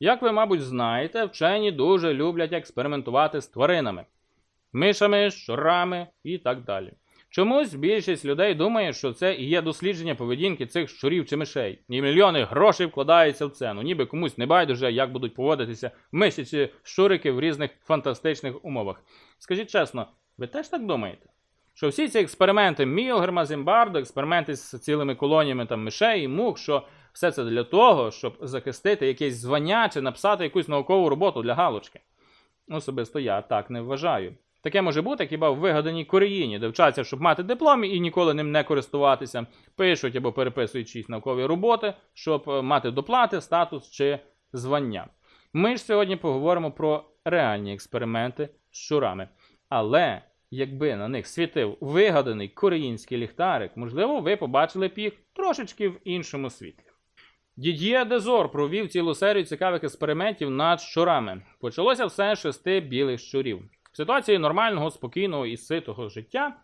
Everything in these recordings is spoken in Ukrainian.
Як ви, мабуть, знаєте, вчені дуже люблять експериментувати з тваринами, мишами, щурами і так далі. Чомусь більшість людей думає, що це і є дослідження поведінки цих щурів чи мишей. І мільйони грошей вкладаються в це. Ну ніби комусь не байдуже, як будуть поводитися миші чи щурики в різних фантастичних умовах. Скажіть чесно, ви теж так думаєте? Що всі ці експерименти Мілгерма, Зімбардо, експерименти з цілими колоніями там мишей і мух, що все це для того, щоб захистити якесь звання чи написати якусь наукову роботу для галочки. Особисто я так не вважаю. Таке може бути хіба в вигаданій Кореїні, де вчаться, щоб мати диплом і ніколи ним не користуватися, пишуть або переписують чиїсь наукові роботи, щоб е, мати доплати, статус чи звання. Ми ж сьогодні поговоримо про реальні експерименти з щурами. Але якби на них світив вигаданий кореїнський ліхтарик, можливо, ви побачили б їх трошечки в іншому світлі. Дід'є Дезор провів цілу серію цікавих експериментів над щурами. Почалося все з шести білих щурів. В ситуації нормального, спокійного і ситого життя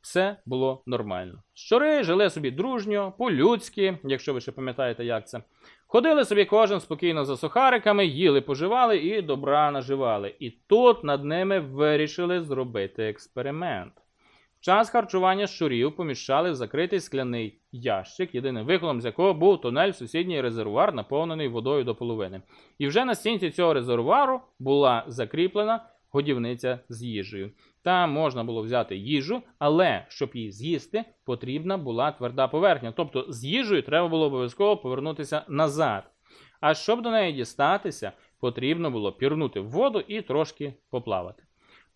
все було нормально. Щури жили собі дружньо, по-людськи, якщо ви ще пам'ятаєте, як це. Ходили собі кожен спокійно за сухариками, їли, поживали і добра наживали. І тут над ними вирішили зробити експеримент. Час харчування щурів поміщали в закритий скляний ящик, єдиним виходом з якого був тунель в сусідній резервуар, наповнений водою до половини. І вже на стінці цього резервуару була закріплена годівниця з їжею. Там можна було взяти їжу, але щоб її з'їсти, потрібна була тверда поверхня. Тобто з їжею треба було обов'язково повернутися назад. А щоб до неї дістатися, потрібно було пірнути в воду і трошки поплавати.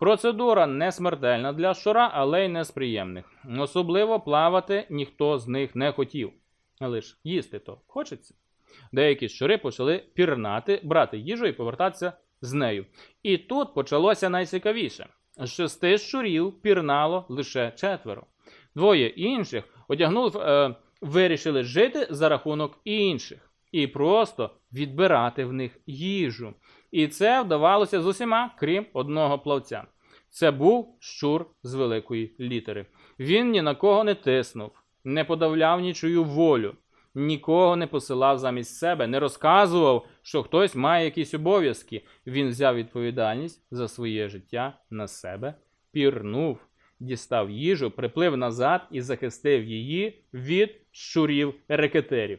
Процедура не смертельна для щура, але й не з приємних. Особливо плавати ніхто з них не хотів. Ж їсти то хочеться. Деякі щури почали пірнати, брати їжу і повертатися з нею. І тут почалося найцікавіше. З шести щурів пірнало лише четверо. Двоє інших одягнули, е, вирішили жити за рахунок інших і просто відбирати в них їжу. І це вдавалося з усіма, крім одного плавця. Це був щур з великої літери. Він ні на кого не тиснув, не подавляв нічию волю, нікого не посилав замість себе, не розказував, що хтось має якісь обов'язки. Він взяв відповідальність за своє життя на себе, пірнув, дістав їжу, приплив назад і захистив її від щурів-рекетерів.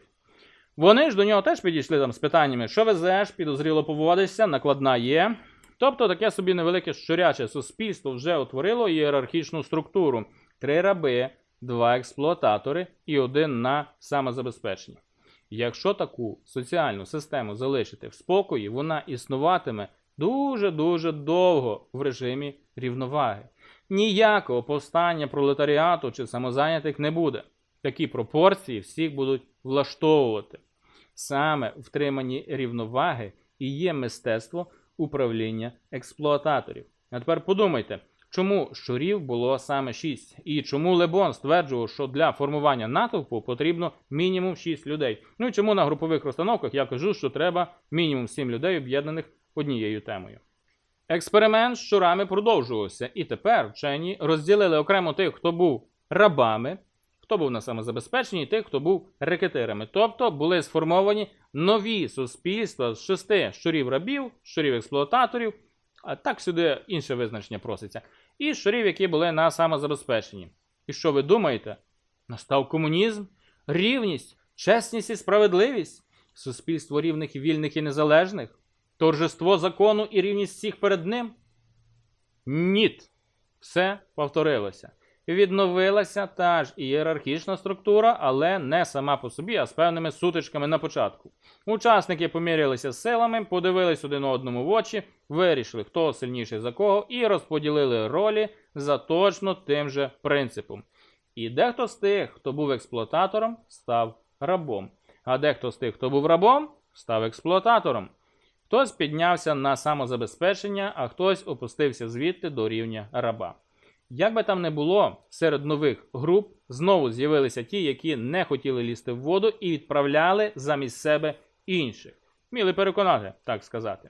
Вони ж до нього теж підійшли там з питаннями, що везеш, підозріло поводишся, накладна є. Тобто таке собі невелике щуряче суспільство вже утворило ієрархічну структуру: три раби, два експлуататори і один на самозабезпечення. Якщо таку соціальну систему залишити в спокої, вона існуватиме дуже-дуже довго в режимі рівноваги. Ніякого повстання пролетаріату чи самозайнятих не буде. Такі пропорції всіх будуть влаштовувати. Саме втримані рівноваги і є мистецтво управління експлуататорів. А тепер подумайте, чому щурів було саме 6? І чому Лебон стверджував, що для формування натовпу потрібно мінімум 6 людей? Ну і чому на групових розстановках я кажу, що треба мінімум 7 людей, об'єднаних однією темою. Експеримент з щурами продовжувався, і тепер вчені розділили окремо тих, хто був рабами, хто був на самозабезпеченні, і тих, хто був рекетирами. Тобто були сформовані нові суспільства з шести щурів-рабів, щурів-експлуататорів, а так сюди інше визначення проситься, і щурів, які були на самозабезпеченні. І що ви думаєте? Настав комунізм, рівність, чесність і справедливість, суспільство рівних, вільних і незалежних, торжество закону і рівність всіх перед ним? Ніт. Все повторилося. Відновилася та ж ієрархічна структура, але не сама по собі, а з певними сутичками на початку. Учасники помірялися силами, подивились один одному в очі, вирішили, хто сильніший за кого, і розподілили ролі за точно тим же принципом. І дехто з тих, хто був експлуататором, став рабом. А дехто з тих, хто був рабом, став експлуататором. Хтось піднявся на самозабезпечення, а хтось опустився звідти до рівня раба. Як би там не було, серед нових груп знову з'явилися ті, які не хотіли лізти в воду і відправляли замість себе інших. Міли переконати, так сказати.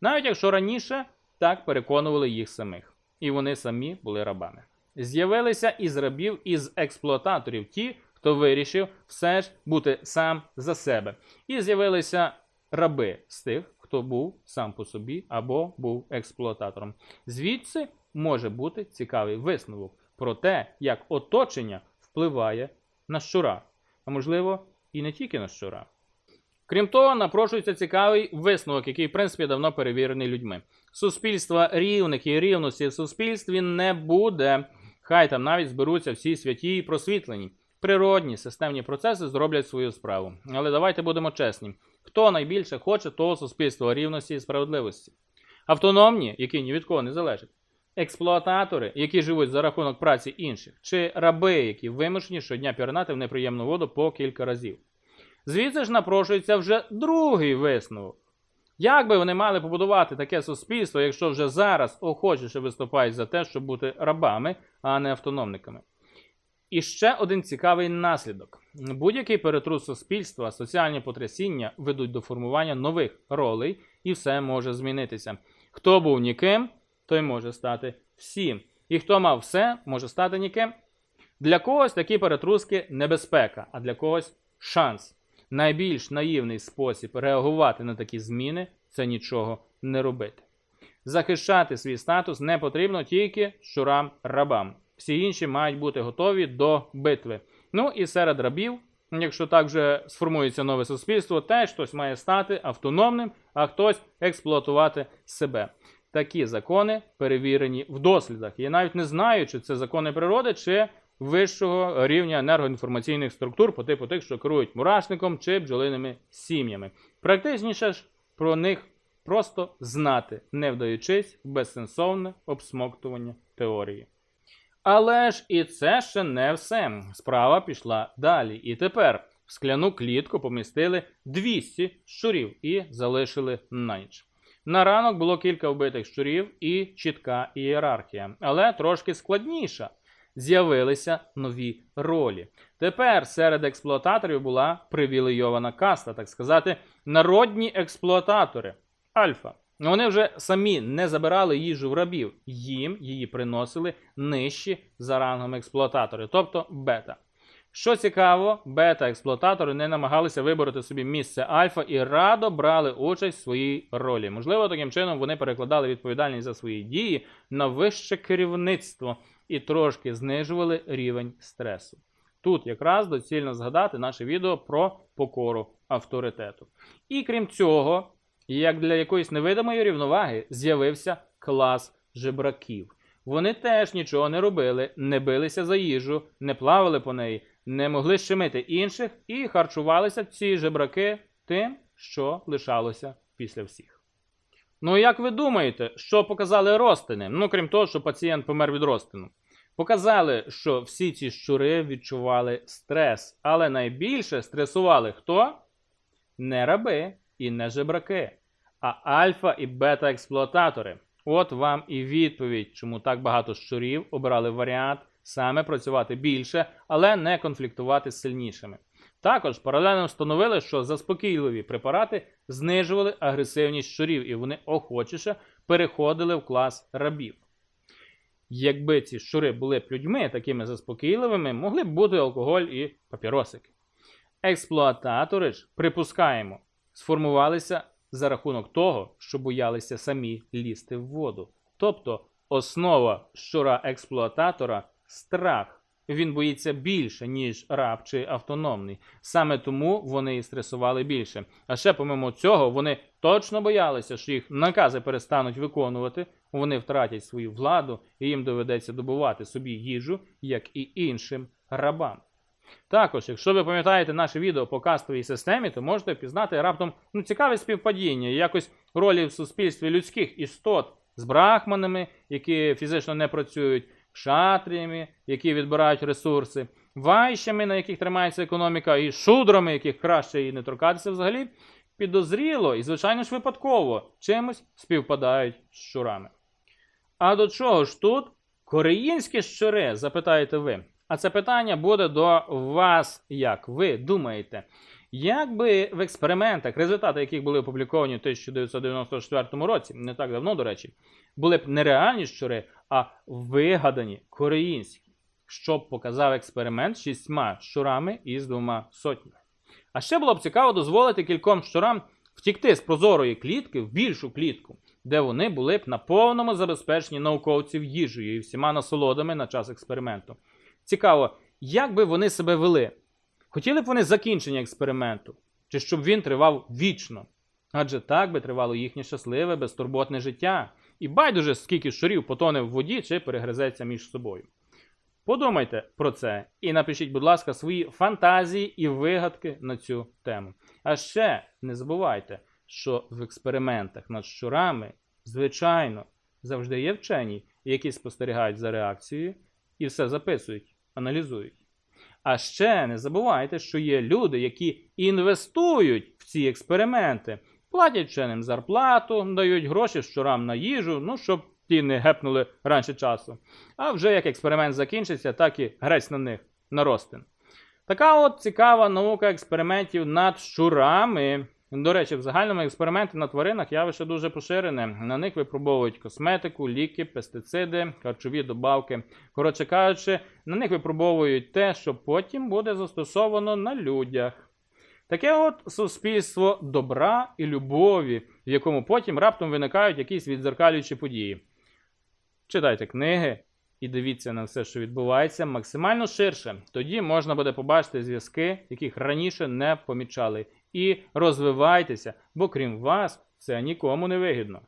Навіть якщо раніше так переконували їх самих, і вони самі були рабами. З'явилися із рабів, із експлуататорів ті, хто вирішив все ж бути сам за себе. І з'явилися раби з тих, хто був сам по собі або був експлуататором. Звідси може бути цікавий висновок про те, як оточення впливає на щура, а можливо, і не тільки на щура. Крім того, напрошується цікавий висновок, який, в принципі, давно перевірений людьми. Суспільства рівних і рівності в суспільстві не буде. Хай там навіть зберуться всі святі і просвітлені. Природні системні процеси зроблять свою справу. Але давайте будемо чесні: хто найбільше хоче того суспільства рівності і справедливості? Автономні, які ні від кого не залежать, експлуататори, які живуть за рахунок праці інших, чи раби, які вимушені щодня пірнати в неприємну воду по кілька разів. Звідси ж напрошується вже другий висновок. Як би вони мали побудувати таке суспільство, якщо вже зараз охочіше виступають за те, щоб бути рабами, а не автономниками? І ще один цікавий наслідок: будь-який перетрус суспільства, соціальні потрясіння ведуть до формування нових ролей, і все може змінитися. Хто був ніким, той може стати всім. І хто мав все, може стати ніким. Для когось такі перетруски небезпека, а для когось шанс. Найбільш наївний спосіб реагувати на такі зміни це нічого не робити. Захищати свій статус не потрібно тільки щурам-рабам. Всі інші мають бути готові до битви. Ну і серед рабів, якщо так вже сформується нове суспільство, теж хтось має стати автономним, а хтось експлуатувати себе. Такі закони перевірені в дослідах. Я навіть не знаю, чи це закони природи, чи вищого рівня енергоінформаційних структур по типу тих, що керують мурашником чи бджолиними сім'ями. Практичніше ж про них просто знати, не вдаючись в безсенсовне обсмоктування теорії. Але ж і це ще не все. Справа пішла далі. І тепер в скляну клітку помістили 200 щурів і залишили на ніч. На ранок було кілька вбитих щурів і чітка ієрархія, але трошки складніша. З'явилися нові ролі. Тепер серед експлуататорів була привілейована каста, так сказати, народні експлуататори альфа. Вони вже самі не забирали їжу в рабів, їм її приносили нижчі за рангом експлуататори, тобто бета. Що цікаво, бета-експлуататори не намагалися вибороти собі місце альфа і радо брали участь в своїй ролі. Можливо, таким чином вони перекладали відповідальність за свої дії на вище керівництво і трошки знижували рівень стресу. Тут якраз доцільно згадати наше відео про покору авторитету. І крім цього, як для якоїсь невидимої рівноваги, з'явився клас жебраків. Вони теж нічого не робили, не билися за їжу, не плавали по неї, не могли щемити інших і харчувалися ці жебраки тим, що лишалося після всіх. Ну, як ви думаєте, що показали розтини? Ну, крім того, що пацієнт помер від розтину. Показали, що всі ці щури відчували стрес, але найбільше стресували хто? Не раби і не жебраки, а альфа і бета-експлуататори. От вам і відповідь, чому так багато щурів обирали варіант саме працювати більше, але не конфліктувати з сильнішими. Також паралельно встановили, що заспокійливі препарати знижували агресивність щурів, і вони охочіше переходили в клас рабів. Якби ці щури були б людьми такими заспокійливими, могли б бути алкоголь і папіросики. Експлуататори ж, припускаємо, сформувалися за рахунок того, що боялися самі лізти в воду. Тобто основа щура-експлуататора страх. Він боїться більше, ніж раб чи автономний. Саме тому вони і стресували більше. А ще, помимо цього, вони точно боялися, що їх накази перестануть виконувати, вони втратять свою владу, і їм доведеться добувати собі їжу, як і іншим рабам. Також, якщо ви пам'ятаєте наше відео по кастовій системі, то можете пізнати раптом ну, цікаве співпадіння, якось ролі в суспільстві людських істот з брахманами, які фізично не працюють, шатріями, які відбирають ресурси, вайщами, на яких тримається економіка, і шудрами, яких краще і не торкатися взагалі, підозріло і, звичайно ж, випадково чимось співпадають з щурами. А до чого ж тут кореїнські щури, запитаєте ви? А це питання буде до вас, як ви думаєте, як би в експериментах, результати яких були опубліковані в 1994 році, не так давно, до речі, були б не реальні щури, а вигадані кореїнські, що б показав експеримент з шістьма щурами і з двома сотнями. А ще було б цікаво дозволити кільком щурам втікти з прозорої клітки в більшу клітку, де вони були б на повному забезпеченні науковців їжею і всіма насолодами на час експерименту. Цікаво, як би вони себе вели? Хотіли б вони закінчення експерименту, чи щоб він тривав вічно? Адже так би тривало їхнє щасливе, безтурботне життя, і байдуже, скільки щурів потоне в воді чи перегризеться між собою. Подумайте про це і напишіть, будь ласка, свої фантазії і вигадки на цю тему. А ще не забувайте, що в експериментах над щурами, звичайно, завжди є вчені, які спостерігають за реакцією і все записують, аналізують. А ще не забувайте, що є люди, які інвестують в ці експерименти, платять вченим зарплату, дають гроші щурам на їжу, ну щоб ті не гепнули раніше часу. А вже як експеримент закінчиться, так і грець на них на розтин. Така от цікава наука експериментів над щурами. До речі, в загальному експерименти на тваринах явище дуже поширене. На них випробовують косметику, ліки, пестициди, харчові добавки. Коротше кажучи, на них випробовують те, що потім буде застосовано на людях. Таке от суспільство добра і любові, в якому потім раптом виникають якісь відзеркалюючі події. Читайте книги і дивіться на все, що відбувається, максимально ширше. Тоді можна буде побачити зв'язки, яких раніше не помічали. І розвивайтеся, бо крім вас, це нікому не вигідно.